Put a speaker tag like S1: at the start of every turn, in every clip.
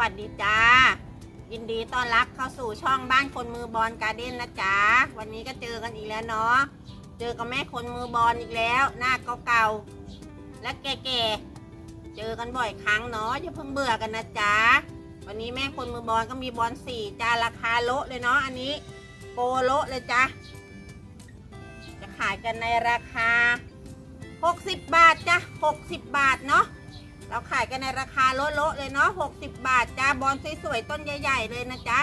S1: วัสดีจ้า ยินดีต้อนรับเข้าสู่ช่องบ้านคนมือบอลการ์เด้นนะจ๊ะวันนี้ก็เจอกันอีกแล้วเนาะเจอกับแม่คนมือบอลอีกแล้ว หน้าเก่าๆและแก่ๆเจอกันบ่อยครั้งเนาะอย่าเพิ่งเบื่อกันนะจ๊ะวันนี้แม่คนมือบอลก็มีบอลสี่จานราคาโละเลยเนาะอันนี้โปโละเลยจ้ะจะขายกันในราคา 60 บาทจ้ะ60 บาทเนาะ เราขายกันในราคาโละๆเลยเนาะ60 บาทจ้าบอลสวยๆต้นใหญ่ ๆ เลยนะจ๊ะ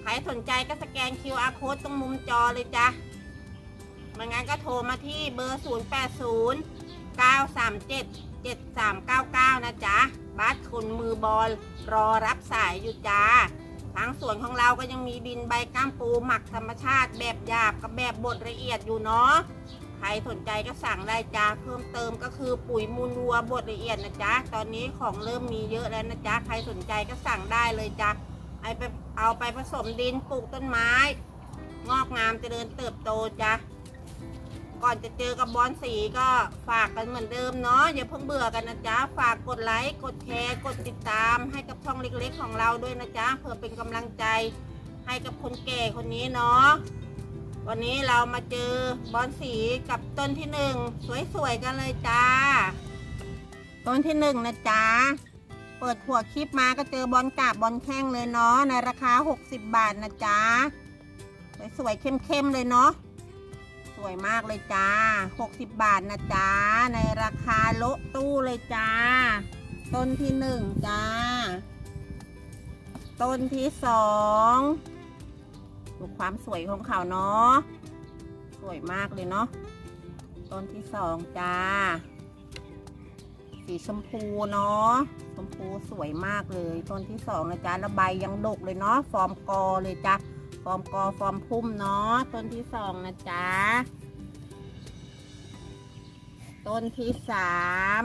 S1: ใครสนใจก็สแกน QR code ตรงมุมจอเลยจ้ะไม่งั้นก็โทรมาที่เบอร์ 080 937 7399 นะจ๊ะบัสคนมือบอลรอรับสายอยู่จ้าทางสวนของเราก็ยังมีดินใบก้ามปูหมักธรรมชาติแบบหยาบกับแบบบดละเอียดอยู่เนาะ รสนใจก็สั่งได้จ้าเพิ่มเติมก็คือปุ๋ยมูลวัวบดละเอียดนะจ๊ะตอนนี้ของเริ่มมีเยอะแล้วนะจ๊ะใครสนใจก็สั่งได้เลยจ้ะไอไปเอาไปผสมดินปลูกต้นไม้ งอกงามเจริญเติบโตจ้ะก่อนจะเจอกับบอลสีก็ฝากกันเหมือนเดิมเนาะอย่าเพิ่งเบื่อกันนะจ๊ะฝากกดไลค์กดแชร์กดติดตาม ให้กับช่องเล็กๆของเราด้วยนะจ๊ะเพื่อเป็นกำลังใจให้กับคนแก่คนนี้เนาะ วันนี้เรามาเจอบอลสีกับต้นที่หนึ่งสวยๆกันเลยจ้า ต้นที่หนึ่งนะจ๊ะเปิดหัวคลิปมาก็เจอบอลกาบบอลแข้งเลยเนาะในราคา 60 บาทนะจ๊ะสวยๆเข้มๆเลยเนาะสวยมากเลยจ้า 60 บาทนะจ๊ะในราคาโละตู้เลยจ้า ต้นที่หนึ่งจ้า ต้นที่สอง ดูความสวยของเขาเนาะสวยมากเลยเนาะต้นที่สองจ้า สีชมพูเนาะชมพูสวยมากเลยต้นที่สองนะจ๊ะระใบยังดกเลยเนาะฟอร์มกอเลยจ้ะฟอร์มกอฟอร์มพุ่มเนาะต้นที่สองนะจ๊ะต้นที่สาม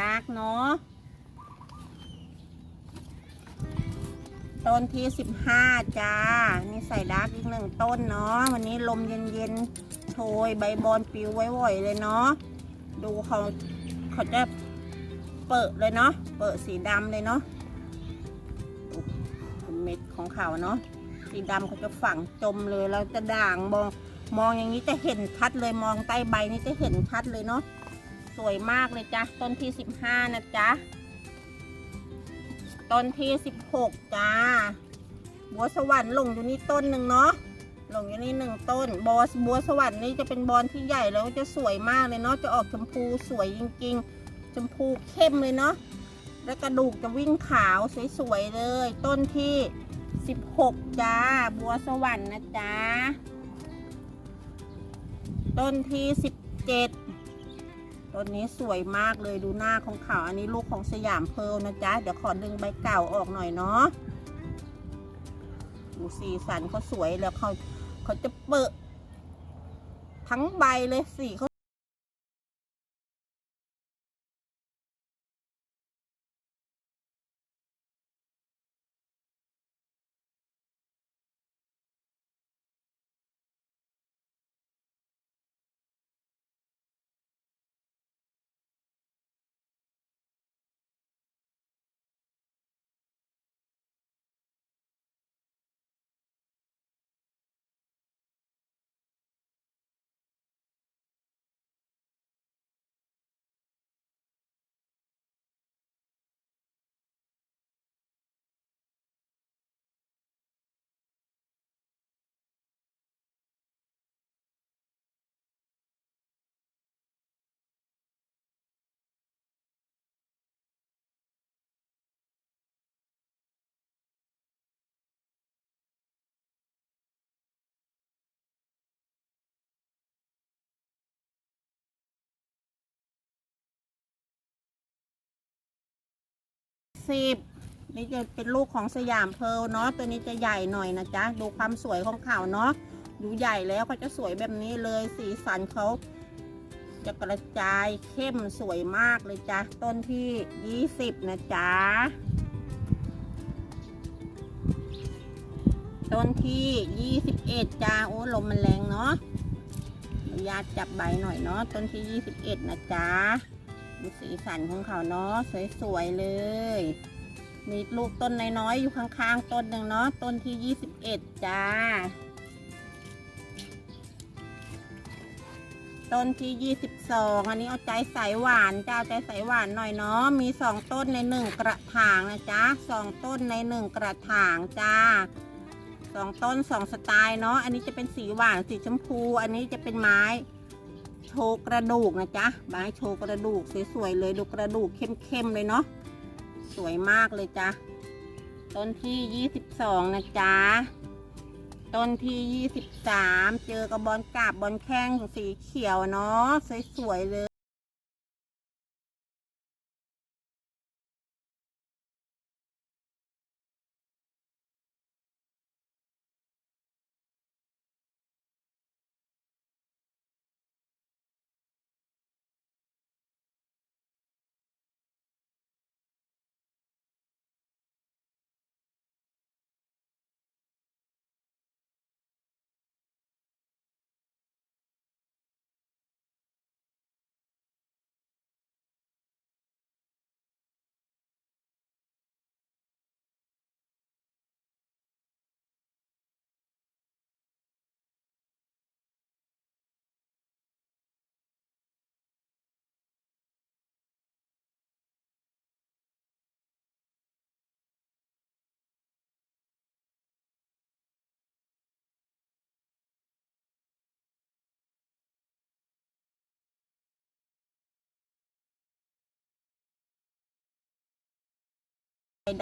S1: ดากเนาะต้นที่สิบห้าจ้า นี่ใส่ดาร์กอีกหนึ่งต้นเนาะ วันนี้ลมเย็นๆ โชยใบบอนปลิวไว้บ่อยเลยเนาะ ดูเขาเขาจะเปิดเลยเนาะ เปิดสีดำเลยเนาะเม็ดของเขาเนาะ สีดำเขาจะฝังจมเลยแล้วจะด่างมอง มองอย่างนี้จะเห็นชัดเลย มองใต้ใบนี่จะเห็นชัดเลยเนาะ สวยมากเลยจ้ะ ต้นที่สิบห้านะจ๊ะ ต้นที่สิบหกจ้า บัวสวรรค์หลงอยู่นี่ต้นหนึ่งเนาะ หลงอยู่นี่หนึ่งต้น บอสบัวสวรรค์นี่จะเป็นบอลที่ใหญ่แล้วจะสวยมากเลยเนาะ จะออกชมพูสวยจริงๆ ชมพูเข้มเลยเนาะ แล้วกระดูกจะวิ่งขาวสวยๆเลย ต้นที่สิบหกจ้า บัวสวรรค์นะจ๊ะ ต้นที่สิบเจ็ด ต้นนี้สวยมากเลยดูหน้าของเขาอันนี้ลูกของสยามเพร์ลนะจ๊ะ เดี๋ยวขอดึงใบเก่าออกหน่อยเนาะดูสีสันเขาสวยแล้วเขาเขาจะเปิดทั้งใบเลยสีเขา สิบนี่จะเป็นลูกของสยามเพลเนาะตัวนี้จะใหญ่หน่อยนะจ๊ะดูความสวยของเขาเนาะดูใหญ่แล้วเขาจะสวยแบบนี้เลยสีสันเขาจะกระจายเข้มสวยมากเลยจ้ะต้นที่ยี่สิบนะจ๊ะต้นที่ยี่สิบเอ็ดจ้าโอ้ลมมันแรงเนาะอนุญาจับใบหน่อยเนาะต้นที่ยี่สิบเอ็ดนะจ๊ะ ดูสีสันของเขาเนาะสวยๆเลย มีลูกต้นน้อยๆอยู่ข้างๆ ต้นหนึ่งเนาะต้นที่ยี่สิบเอ็ดจ้า ต้นที่ยี่สิบสองอันนี้เอาใจใสหวานจ้าใจใสหวานหน่อยเนาะมีสองต้นในหนึ่งกระถางนะจ๊ะสองต้นในหนึ่งกระถางจ้าสองต้นสองสไตล์เนาะอันนี้จะเป็นสีหวานสีชมพู อันนี้จะเป็นไม้ โชว์กระดูกนะจ๊ะบายโชว์กระดูกสวยๆเลยดูกระดูกเข้มๆเลยเนาะสวยมากเลยจ้ะต้นที่ยี่สิบสองนะจ๊ะต้นที่ยี่สิบสามเจอกระบอนกาบบอนแข้งสีเขียวเนาะสวยๆเลย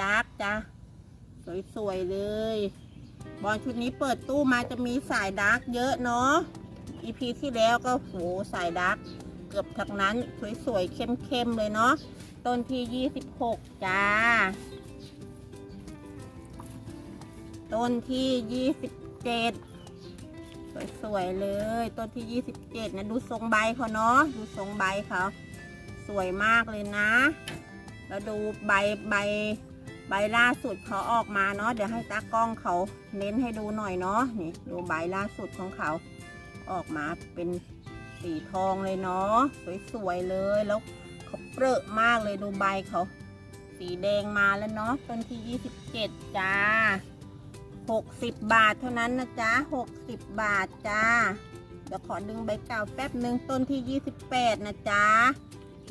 S1: ดาร์กจ้ะสวยๆเลย บอลชุดนี้เปิดตู้มาจะมีสายดาร์กเยอะเนาะอีพีที่แล้วก็โหสายดาร์กเกือบทั้งนั้นสวยๆเข้มๆเลยเนาะต้นที่ 26 จ้า ต้นที่ 27 สวยๆเลย ต้นที่ 27 นะ ดูทรงใบเขาเนาะดูทรงใบเขาสสวยมากเลยนะ แล้วดูใบใบ ใบล่าสุดเขาออกมาเนาะเดี๋ยวให้ตากล้องเขาเน้นให้ดูหน่อยเนาะนี่ดูใบล่าสุดของเขา ออกมาเป็นสีทองเลยเนาะสวยๆเลยแล้วเขาเปรอะมากเลยดูใบเขา สีแดงมาแล้วเนาะต้นที่ 27 จ้า 60 บาทเท่านั้นนะจ๊ะ 60 บาทจ้าเดี๋ยวขอดึงใบเก่าแป๊บหนึ่งต้นที่ 28 นะจ๊ะ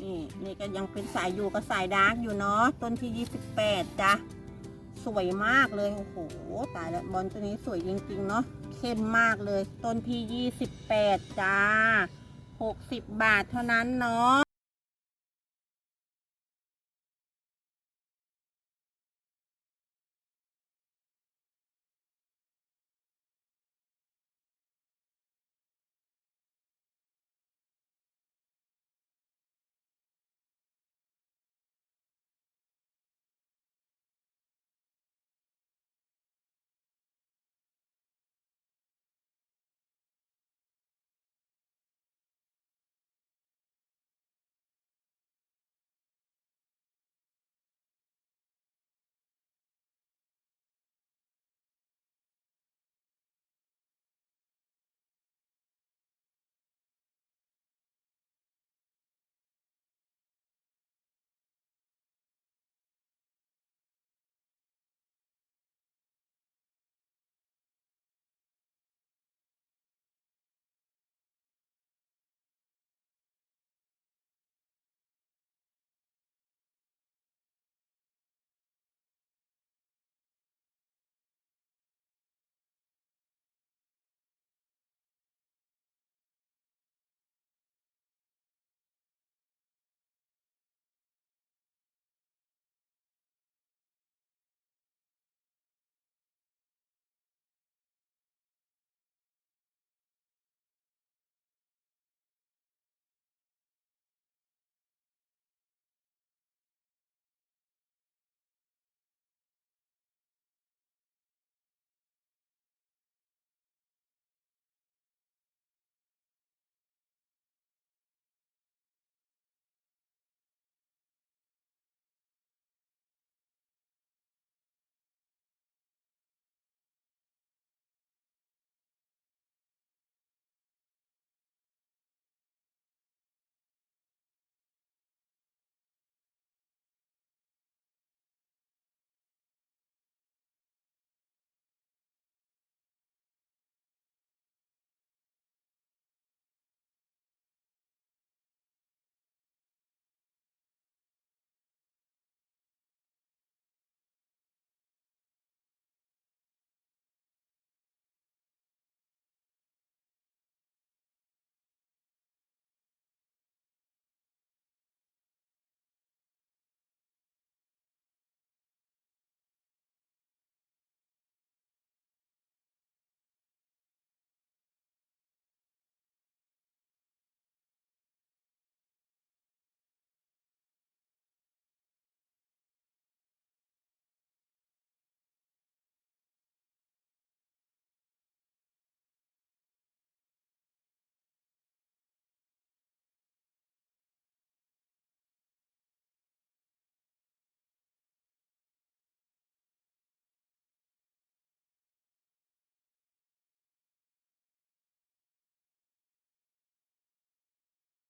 S1: นี่นี่ก็ยังเป็นสายอยู่กับสายดาร์กอยู่เนาะต้นที่ 28จ้ะสวยมากเลยโอ้โหตายแล้วบอลตัวนี้สวยจริงๆเนาะเข้มมากเลย ต้นที่ 28 จ้า 60 บาทเท่านั้นเนาะ